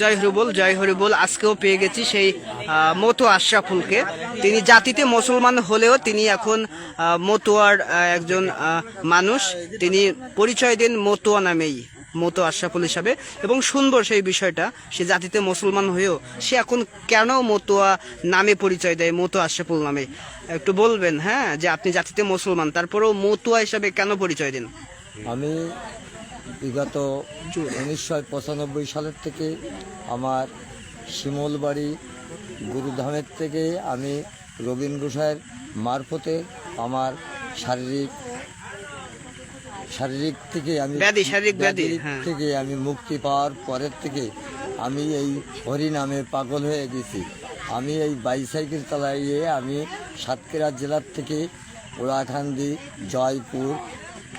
জয় হরিবল জয় হরিবল আজকেও পেয়ে গেছি সেই মতো আশরাফুলকে। তিনি জাতিতে মুসলমান হলেও তিনি এখন মতুয়ার একজন মানুষ। তিনি পরিচয় দেন মতুয়া নামেই, মতো আশরাফুল হিসাবে। এবং সুন্দর সেই বিষয়টা, সে জাতিতে মুসলমান হয়েও সে এখন কেন মতুয়া নামে পরিচয় দেয়, মতো আশরাফুল নামে? একটু বলবেন হ্যাঁ যে আপনি জাতিতে মুসলমান, তারপরেও মতুয়া হিসাবে কেন পরিচয় দেন? আমি বিগত উনিশশো পঁচানব্বই সালের থেকে আমার শিমলবাড়ি গুরুধামের থেকে আমি রবীন গোসাইয়ের মারফতে আমার শারীরিক শারীরিক থেকে আমি শারীরিক হ্যাঁ। থেকে আমি মুক্তি পাওয়ার পরের থেকে আমি এই হরি নামে পাগল হয়ে গেছি আমি এই বাইসাইকেল চালাইয়ে আমি সাতক্ষীরা জেলার থেকে ওড়াখান্দি জয়পুর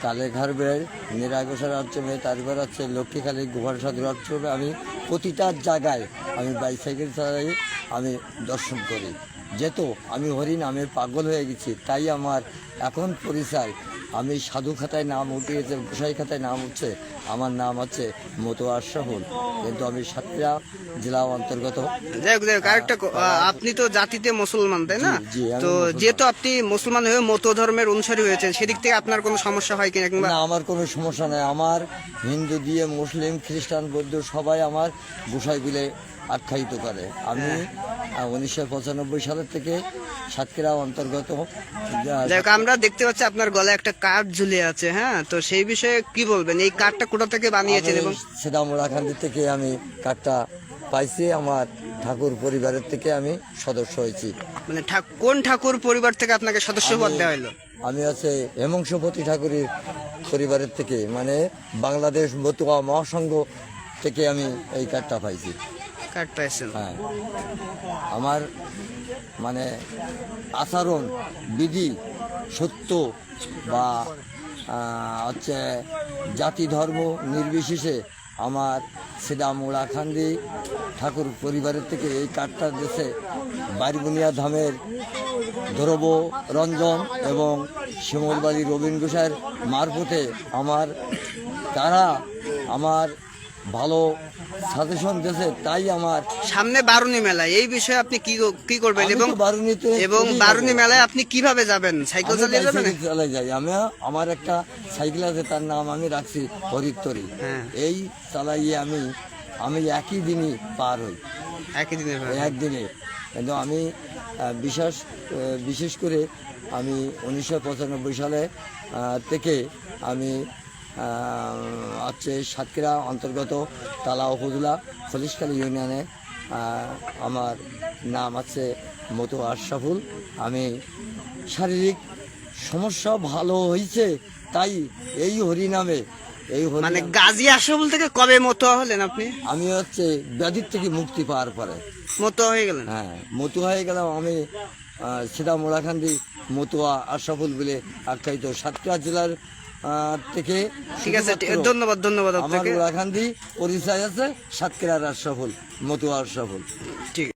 কালেঘার বেড় নিরাগোসার অঞ্চলে তারপর হচ্ছে লক্ষ্মীখালী গুহার সাথে অঞ্চলে আমি প্রতিটা জায়গায় আমি বাইসাইকেল চালাই, আমি দর্শন করি। যেহেতু আমি হরি নামে পাগল হয়ে গেছি তাই আমার এখন পরিচয়। আমি সাধু খাতায় নাম উঠিয়েছে গোসাই খাতায় নাম উঠছে আমার নাম হচ্ছে মতোয়ার সহুল কিন্তু আমি সাতক্ষীরা জেলা অন্তর্গত। আপনি তো জাতিতে মুসলমান তাই না? আমি তো যেহেতু আপনি মুসলমান হয়ে মতো ধর্মের অনুসারী হয়েছেন সেদিক থেকে আপনার কোনো সমস্যা হয় কিনা কিংবা না আমার কোনো সমস্যা নেই। আমার হিন্দু দিয়ে মুসলিম খ্রিস্টান বৌদ্ধ সবাই আমার গোসাই বিলে আখ্যায়িত করে। আমি উনিশশো পঁচানব্বই সালের থেকে সাতক্ষীরা অন্তর্গত। হোক আমরা দেখতে পাচ্ছি আপনার গলায় একটা কার্ড ঝুলে আছে হ্যাঁ? তো সেই বিষয়ে কি বলবেন? এই কার্ডটা কোথা থেকে বানিয়েছেন এবং সিদামুড়াখান্দি থেকে আমি কার্ডটা পাইছি। আমার ঠাকুর পরিবারের থেকে আমি সদস্য হয়েছি। মানে কোন ঠাকুর পরিবার থেকে আপনাকে সদস্য পদ দেওয়া হলো? আমি আছে হেমংসপতি ঠাকুরের পরিবারের থেকে মানে বাংলাদেশ মতুয়া মহাসংঘ থেকে আমি এই কার্ডটা পাইছি। হ্যাঁ। আমার মানে আচরণ, বিধি, সত্য বা হচ্ছে জাতি, ধর্ম নির্বিশেষে আমার সিদা মোড়াখান্দি ঠাকুর পরিবারের থেকে এই কার্ডটা দেশে বাড়িবুনিয়া ধামের ধ্রুব রঞ্জন এবং শিমলবাড়ি রবীন ঘোষের মারফতে আমার, তারা আমার ভালো সাজেশন দিয়েছে তাই আমার সামনে বারুনি মেলা এই বিষয়ে আপনি কি কি করবেন এবং তো বারুনিতে এবং বারুনি মেলায় আপনি কীভাবে যাবেন? সাইকেল চালিয়ে যাবেন? চালাই যাই। আমি আমার একটা সাইকেল আছে তার নাম আমি রাখছি হরিত্তরি। হ্যাঁ। এই চালাইয়ে আমি আমি একই দিনই পার হই। একই দিনে। একদিনে। কিন্তু আমি বিশেষ বিশেষ করে আমি উনিশশো পঁচানব্বই সালে থেকে আমি হচ্ছে সাতক্ষীরা অন্তর্গত তালা উপজেলা ফলিশখালী ইউনিয়নে আমার নাম আছে মতো আশরাফুল। আমি শারীরিক সমস্যা ভালো হয়েছে তাই এই হরিনামে এই হরি মানে গাজী আশরাফুল থেকে কবে মতো হলেন আপনি? আমি হচ্ছে ব্যাধির থেকে মুক্তি পাওয়ার পরে। মতো হয়ে গেলেন? হ্যাঁ মতু হয়ে গেলাম আমি সেটা মোড়াখান্দি মতুয়া আশরাফুল বলে আখ্যায়িত সাতক্ষীরা জেলার থেকে ঠিক আছে ধন্যবাদ ধন্যবাদ আপনাকে। মোড়াখান্দি পরিচয় আছে সাতক্ষীরার আশরাফুল মতুয়ার সফল ঠিক।